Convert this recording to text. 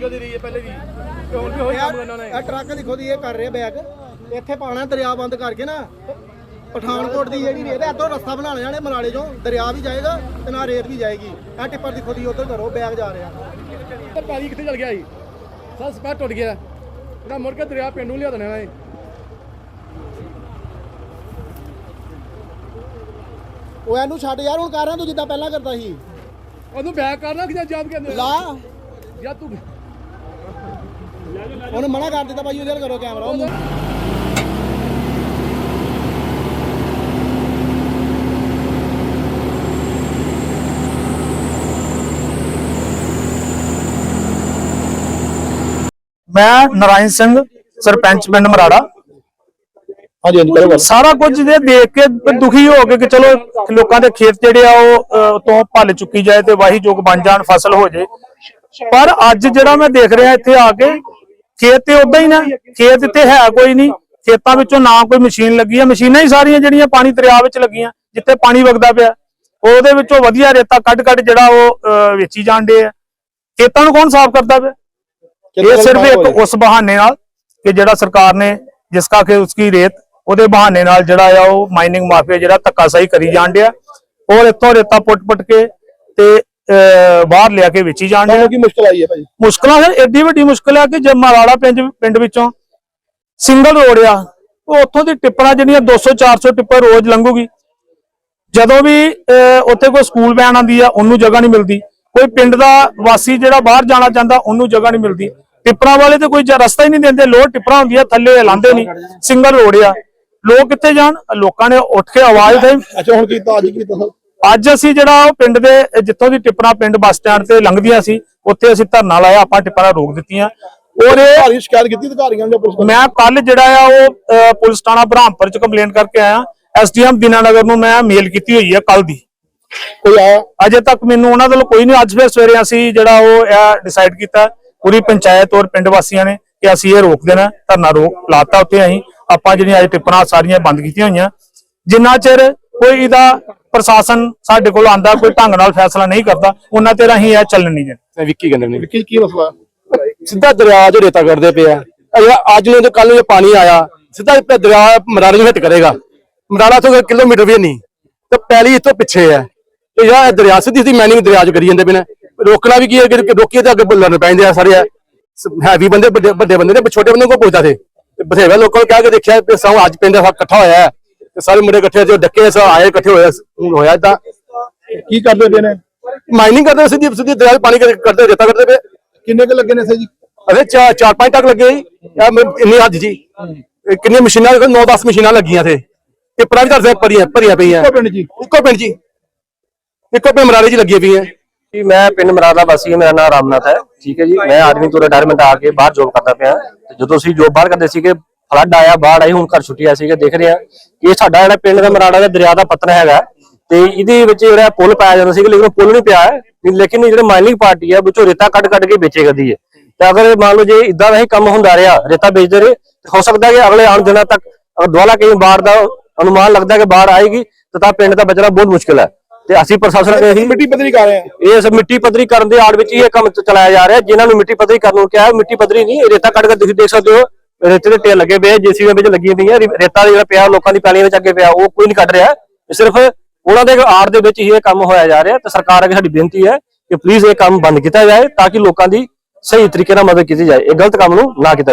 ਕਦੀ ਰਹੀ ਹੈ ਪਹਿਲੇ ਦੀ ਤੇ ਹੁਣ ਵੀ ਹੋਈ ਕੰਮ ਕਰਨਾ ਨੇ। ਇਹ ਟਰੱਕ ਦੇਖੋ ਦੀ ਇਹ ਕਰ ਰਹੇ ਬੈਗ ਇੱਥੇ ਪਾਣਾ ਦਰਿਆ ਬੰਦ ਕਰਕੇ ਨਾ ਪਠਾਨਕੋਟ ਦੀ ਜਿਹੜੀ ਰੇਤ ਹੈ ਇੱਥੋਂ ਰਸਤਾ ਬਣਾ ਲੈਣਾ ਨੇ ਮਨਾਲੇ ਚੋਂ। ਦਰਿਆ ਵੀ ਜਾਏਗਾ ਤੇ ਨਾਲ ਰੇਤ ਵੀ ਜਾਏਗੀ। ਇਹ ਟਿੱਪਰ ਦੇਖੋ ਦੀ ਉਧਰ ਕਰੋ ਬੈਗ ਜਾ ਰਿਹਾ। ਤੇ ਪਾਣੀ ਕਿੱਥੇ ਚਲ ਗਿਆ ਜੀ? ਸਭ ਸਪੈਟ ਟੁੱਟ ਗਿਆ। ਇਹਦਾ ਮੁੜ ਕੇ ਦਰਿਆ ਪਿੰਡ ਲਿਆ ਦੇਣਾ ਹੈ। ਉਹ ਇਹਨੂੰ ਛੱਡ ਯਾਰ ਹੁਣ ਕਰ ਰਿਹਾ ਤੂੰ ਜਿੱਦਾਂ ਪਹਿਲਾਂ ਕਰਦਾ ਸੀ। ਉਹਨੂੰ ਬੈਕ ਕਰਨਾ ਕਿ ਜਾਮ ਕਹਿੰਦੇ ਲਾ। ਜਾਂ ਤੂੰ ਉਹਨੇ ਮਨਾ ਕਰ ਦਿੱਤਾ ਭਾਈ ਉਹਦੇ ਨਾਲ ਕਰੋ ਕੈਮਰਾ ਉਹਨੂੰ। ਮੈਂ ਨਰਾਇਣ ਸਿੰਘ ਸਰਪੰਚ ਪਿੰਡ ਮਰਾੜਾ। ਹਾਂਜੀ ਹਾਂਜੀ ਕਰੋ ਸਾਰਾ ਕੁਝ ਇਹ ਦੇਖ ਕੇ ਦੁਖੀ ਹੋ ਕੇ ਕਿ ਚਲੋ ਲੋਕਾਂ ਦੇ ਖੇਤ ਜਿਹੜੇ ਆ ਉਹ ਅਹ, ਤੋਂ ਭੱਲ ਚੁੱਕੀ ਜਾਏ ਤੇ ਵਾਹੀ ਜੋਗ ਬਣ ਜਾਣ ਫਸਲ ਹੋ ਜੇ। ਪਰ ਅੱਜ ਜਿਹੜਾ ਮੈਂ ਦੇਖ ਰਿਹਾ ਇੱਥੇ ਆ ਕੇ ਖੇਤ ਤੇ ਉਦਾਂ ਹੀ ਨਾ ਖੇਤ ਤੇ ਹੈ ਕੋਈ ਨਹੀਂ। ਖੇਤਾਂ ਵਿੱਚੋਂ ਨਾ ਕੋਈ ਮਸ਼ੀਨ ਲੱਗੀ ਹੈ ਮਸ਼ੀਨਾਂ ਹੀ ਸਾਰੀਆਂ ਜਿਹੜੀਆਂ ਪਾਣੀ ਦਰਿਆ ਵਿੱਚ ਲੱਗੀਆਂ ਜਿੱਥੇ ਪਾਣੀ ਵਗਦਾ ਪਿਆ। ਉਹਦੇ ਵਿੱਚੋਂ ਵਧੀਆ ਰੇਤਾ ਕੱਢ ਕੱਢ ਜਿਹੜਾ ਉਹ ਅਹ, ਵੇਚੀ ਜਾਂਦੇ ਆ। ਖੇਤਾਂ ਨੂੰ ਕੌਣ ਸਾਫ਼ ਕਰਦਾ ਪਿਆ? ਇਹ ਸਿਰਫ ਇੱਕ ਉਸ ਬਹਾਨੇ ਨਾਲ ਕਿ ਜਿਹੜਾ ਸਰਕਾਰ ਨੇ ਜਿਸ ਕਾ ਕਿ ਉਸकी ਰੇਤ ਉਹਦੇ ਬਹਾਨੇ ਨਾਲ ਜਿਹੜਾ ਆ ਉਹ ਮਾਈਨਿੰਗ ਮਾਫੀਆ ਜਿਹੜਾ ਧੱਕਾਸ਼ਾਹੀ ਕਰੀ ਜਾਣ ਡਿਆ। ਔਰ ਇੱਥੋਂ ਰੇਤਾ ਪੁੱਟ-ਪੁੱਟ ਕੇ ਤੇ ਬਾਹਰ ਲਿਆ ਕੇ ਵੇਚੀ ਜਾਣ ਡਿਆ। ਕੀ ਮੁਸ਼ਕਲ ਆਈ ਹੈ ਭਾਈ ਮੁਸ਼ਕਲਾਂ ਫਿਰ ਏਡੀ ਵੱਡੀ ਮੁਸ਼ਕਲ ਆ ਕਿ ਜੇ ਮਾਰਾੜਾ ਪਿੰਡ ਪਿੰਡ ਵਿੱਚੋਂ ਸਿੰਗਲ ਰੋਡ ਆ ਉਹ ਉੱਥੋਂ ਦੀ ਟਿੱਪਰਾਂ ਜਿਹੜੀਆਂ 200 400 ਟਿੱਪਰ ਰੋਜ਼ ਲੰਘੂਗੀ। ਜਦੋਂ ਵੀ ਉੱਥੇ ਕੋਈ ਸਕੂਲ ਵੈਨ ਆਂਦੀ ਆ ਉਹਨੂੰ ਜਗ੍ਹਾ ਨਹੀਂ ਮਿਲਦੀ। ਕੋਈ ਪਿੰਡ ਦਾ ਵਾਸੀ ਜਿਹੜਾ ਬਾਹਰ ਜਾਣਾ ਚਾਹੁੰਦਾ ਉਹਨੂੰ ਜਗ੍ਹਾ ਨਹੀਂ ਮਿਲਦੀ। ਟਿੱਪਰਾਂ ਵਾਲੇ ਤੇ ਕੋਈ ਰਸਤਾ ਹੀ ਨਹੀਂ ਦਿੰਦੇ ਲੋਡ ਟਿੱਪਰਾਂ ਹੁੰਦੀਆਂ ਥੱਲੇ ਲਾਂਦੇ ਨਹੀਂ। ਸਿੰਗਲ ਰੋਡ ਆ। ਲੋਕ ਕਿੱਥੇ ਜਾਣ? ਲੋਕਾਂ ਨੇ ਉੱਠ ਕੇ ਆਵਾਜ਼ ਉਠਾਈ ਅੱਛਾ ਹੁਣ ਕੀਤਾ ਅੱਜ ਕੀਤਾ ਅੱਜ ਅਸੀਂ ਜਿਹੜਾ ਉਹ ਪਿੰਡ ਦੇ ਜਿੱਥੋਂ ਦੀ ਟਿੱਪਰਾਂ ਪਿੰਡ ਬੱਸ ਸਟੈਂਡ ਤੇ ਲੰਘਦੀਆਂ ਸੀ ਉੱਥੇ ਅਸੀਂ ਧਰਨਾ ਲਾਇਆ ਆਪਾਂ ਟਿੱਪਰਾਂ ਰੋਕ ਦਿੱਤੀਆਂ। ਔਰ ਇਹ ਭਾਰੀ ਸ਼ਿਕਾਇਤ ਕੀਤੀ ਅਧਿਕਾਰੀਆਂ ਨੇ ਪੁਲਿਸ ਮੈਂ ਕੱਲ ਜਿਹੜਾ ਆ ਉਹ ਪੁਲਿਸ ਥਾਣਾ ਬ੍ਰਹਮਪੁਰ ਚ ਕੰਪਲੇਂਟ ਕਰਕੇ ਆਇਆ। ਐਸਡੀਐਮ ਦਿਨਾਨਗਰ ਨੂੰ ਮੈਂ ਮੇਲ ਕੀਤੀ ਹੋਈ ਹੈ ਕੱਲ ਦੀ। ਕੋਈ ਆਇਆ? ਅਜੇ ਤੱਕ ਮੈਨੂੰ ਉਹਨਾਂ ਵੱਲੋਂ ਕੋਈ ਨਹੀਂ ਅੱਜ ਫਿਰ ਸਵੇਰੇ ਅਸੀਂ ਜਿਹੜਾ ਉਹ ਡਿਸਾਈਡ ਕੀਤਾ। ਪੂਰੀ ਪੰਚਾਇਤ ਔਰ ਪਿੰਡ ਵਾਸੀਆਂ ਨੇ ਕਿ ਅਸੀਂ ਇਹ ਰੋਕ ਦੇਣਾ ਧਰਨਾ ਰੋਕ ਲਾਤਾ ਉੱਤੇ ਅਸੀਂ। ਆਪਾਂ ਜਿਹੜੀਆਂ ਅੱਜ ਟਿੱਪਰਾਂ ਸਾਰੀਆਂ ਬੰਦ ਕੀਤੀਆਂ ਹੋਈਆਂ ਜਿੰਨਾ ਚਿਰ ਕੋਈ ਇਹਦਾ ਪ੍ਰਸ਼ਾਸਨ ਸਾਡੇ ਕੋਲ ਆਂਦਾ ਕੋਈ ਢੰਗ ਨਾਲ ਫੈਸਲਾ ਨਹੀਂ ਕਰਦਾ ਉਹਨਾਂ ਚਿਰ ਅਸੀਂ ਇਹ ਚੱਲਣ ਨਹੀਂ ਦੇਣਾ। ਵਿੱਕੀ ਕਹਿੰਦੇ ਨੇ ਕੀ ਕੀ ਮਸਲਾ? ਸਿੱਧਾ ਦਰਿਆ 'ਚ ਰੇਤਾ ਕੱਢਦੇ ਪਏ ਆ। ਇਹ ਜਿਹੜਾ ਅੱਜ ਨੂੰ ਤੇ ਕੱਲ ਨੂੰ ਜੇ ਪਾਣੀ ਆਇਆ ਸਿੱਧਾ ਇਹ ਦਰਿਆ ਮਰਾਲੇ ਨੂੰ ਹਿੱਟ ਕਰੇਗਾ। ਮਰਾਲਾ ਤੋਂ ਕਿਲੋਮੀਟਰ ਵੀ ਨਹੀਂ। ਤੇ ਪਹਿਲੀ ਇੱਥੋਂ ਪਿੱਛੇ ਹੈ ਤੇ ਜਿਹੜਾ ਇਹ ਦਰਿਆ ਸਿੱਧੀ ਸਿੱਧੀ ਮੈਨਿੰਗ ਦਰਿਆ 'ਚ ਕਰੀ ਜਾਂਦੇ ਪਏ ਨੇ। ਰੋਕਣਾ ਵੀ ਕੀ ਹੈ ਕਿ ਰੋਕੀਏ ਤੇ ਅੱਗੇ ਲੜਨ ਪੈਂਦੇ ਆ ਸਾਰੇ। ਹੈਵੀ ਬੰਦੇ ਵੱਡੇ ਵੱਡੇ ਬੰਦੇ ਨੇ ਛੋਟੇ ਬੰਦੇ ਕੋਈ ਪੁੱਛਦਾ ਥੇ ਤੇ ਬਥੇਰੇ ਲੋਕਾਂ ਨੇ ਕਹਿ ਕੇ ਦੇਖਿਆ ਕਿ ਸਭ ਅੱਜ ਪਿੰਡ ਸਭ ਇਕੱਠਾ ਹੋਇਆ ਹੈ ਤੇ ਸਾਰੇ ਮੁੰਡੇ ਇਕੱਠੇ ਜੋ ਡੱਕੇ ਸਭ ਆਏ ਇਕੱਠੇ ਹੋਏ ਹੁਣ ਹੋਇਆ ਏਦਾਂ ਕੀ ਕਰਦੇ ਪਏ ਨੇ? ਮਾਈਨਿੰਗ ਕਰਦੇ ਸਿੱਧੀ ਸਿੱਧੀ ਦਰਿਆ 'ਚ ਪਾਣੀ ਕੱਢ- ਕੱਢਦੇ ਰੇਤਾ ਕੱਢਦੇ ਪਏ। ਕਿੰਨੇ ਕੁ ਲੱਗੇ ਨੇ ਸੇ ਜੀ? ਅਰੇ ਚਾਰ ਚਾਰ ਪੰਜ ਤੱਕ ਲੱਗੇ ਜੀ। ਇਹ ਮ- ਇੰਨੀ ਹੱਦ ਜੀ। ਇਹ ਕਿੰਨੀਆਂ ਮਸ਼ੀਨਾਂ ਦੇਖੋ 9-10 ਮਸ਼ੀਨਾਂ ਲੱਗੀਆਂ ਤੇ ਟਿੱਪਰਾਂ ਵੀ ਧਰਦੇ ਭਰੀਆਂ ਭਰੀਆਂ ਪਈਆਂ। ਇੱਕੋ ਪਿੰਡ ਜੀ। ਇੱਕੋ ਪਿੰਡ ਜੀ। ਇੱਕੋ ਪਿੰਡ ਮਰਾਲੇ ਜੀ, ਮੈਂ ਪਿੰਡ ਮਰਾਦਾ ਵਾਸੀ ਹਾਂ, ਮੇਰਾ ਨਾਮ ਰਾਮਨਾਥ ਹੈ। ਠੀਕ ਹੈ ਜੀ, ਮੈਂ ਆਰਮੀ ਤੋਂ ਰਿਟਾਇਰਮੈਂਟ ਆ ਕੇ ਬਾਹਰ ਜੋਬ ਕਰਦਾ ਪਿਆ। ਤੇ ਜਦੋਂ ਅਸੀਂ ਜੋਬ ਬਾਹਰ ਕਰਦੇ ਸੀਗੇ ਫਲੱਡ ਆਇਆ, ਬਾੜ ਆਈ, ਹੁਣ ਘਰ ਛੁੱਟੀ ਆ ਸੀਗੇ ਦੇਖ ਰਹੇ ਆ ਇਹ ਸਾਡਾ ਜਿਹੜਾ ਪਿੰਡ ਦਾ ਮਰਾੜਾ ਦਾ ਦਰਿਆ ਦਾ ਪੱਤਨ ਹੈਗਾ। ਤੇ ਇਹਦੇ ਵਿੱਚ ਜਿਹੜਾ ਪੁਲ ਪਾਇਆ ਜਾਂਦਾ ਸੀਗਾ, ਲੇਕਿਨ ਪੁਲ ਨਹੀਂ ਪਿਆ ਹੈ। ਲੇਕਿਨ ਇਹ ਜਿਹੜੇ ਮਾਈਨਿੰਗ ਪਾਰਟੀ ਹੈ ਵਿੱਚੋਂ ਰੇਤਾ ਕੱਢ ਕੱਢ ਕੇ ਵੇਚੇ ਕਰਦੀ ਹੈ। ਤੇ ਅਗਰ ਮੰਨ ਲਓ ਜੇ ਇਦਾਂ ਦਾ ਹੀ ਕੰਮ ਹੁੰਦਾ ਰਿਹਾ, ਰੇਤਾ ਵੇਚਦੇ ਰਹੇ, ਤੇ ਹੋ ਸਕਦਾ ਕਿ ਅਗਲੇ ਆਉਣ ਦਿਨਾਂ ਤੱਕ ਦੁਆਲਾ ਕਈ ਬਾੜ ਦਾ ਅਨੁਮਾਨ ਲੱਗਦਾ ਕਿ ਬਾੜ ਆਏਗੀ, ਤਾਂ ਤਾਂ ਪਿੰਡ ਦਾ ਬਚਣਾ ਬਹੁਤ ਮੁਸ਼ਕਿਲ ਹੈ। ਤੇ ਅਸੀਂ ਪ੍ਰਸ਼ਾਸਨ ਅੱਗੇ ਇਹੀ ਮਿੱਟੀ ਪੱਧਰੀ ਕਰ ਰਹੇ ਆ ਇਹ ਸਭ ਮਿੱਟੀ ਪੱਧਰੀ ਕਰਨ ਦੇ ਆੜ ਵਿੱਚ ਹੀ ਇਹ ਕੰਮ ਚਲਾਇਆ ਜਾ ਰਿਹਾ। ਜਿਨ੍ਹਾਂ ਨੂੰ ਮਿੱਟੀ ਪੱਧਰੀ ਕਰਨ ਨੂੰ ਕਿਹਾ ਹੈ, ਮਿੱਟੀ ਪੱਧਰੀ ਨਹੀਂ ਰੇਤਾ ਕੱਢ ਕੇ ਤੁਸੀਂ ਦੇਖ ਸਕਦੇ ਹੋ। ਰੇਤੇ ਦੇ ਢੇਰ ਲੱਗੇ ਪਏ ਜੀਸੀਬੀ ਵਿੱਚ ਲੱਗੀਆਂ ਪਈਆਂ। ਰੇਤਾ ਜਿਹੜਾ ਪਿਆ ਲੋਕਾਂ ਦੀ ਪੈਲੀਆਂ ਵਿੱਚ ਅੱਗੇ ਪਿਆ ਉਹ ਕੋਈ ਨਹੀਂ ਕੱਢ ਰਿਹਾ। ਸਿਰਫ ਉਹਨਾਂ ਦੇ ਆੜ ਦੇ ਵਿੱਚ ਹੀ ਇਹ ਕੰਮ ਹੋਇਆ ਜਾ ਰਿਹਾ ਤੇ ਸਰਕਾਰ ਅੱਗੇ ਸਾਡੀ ਬੇਨਤੀ ਹੈ ਕਿ ਪਲੀਜ਼ ਇਹ ਕੰਮ ਬੰਦ ਕੀਤਾ ਜਾਏ ਤਾਂ ਕਿ ਲੋਕਾਂ ਦੀ ਸਹੀ ਤਰੀਕੇ ਨਾਲ ਮਦਦ ਕੀਤੀ ਜਾਏ। ਇਹ ਗਲਤ ਕੰਮ ਨੂੰ ਨਾ ਕੀਤਾ ਜਾਏ।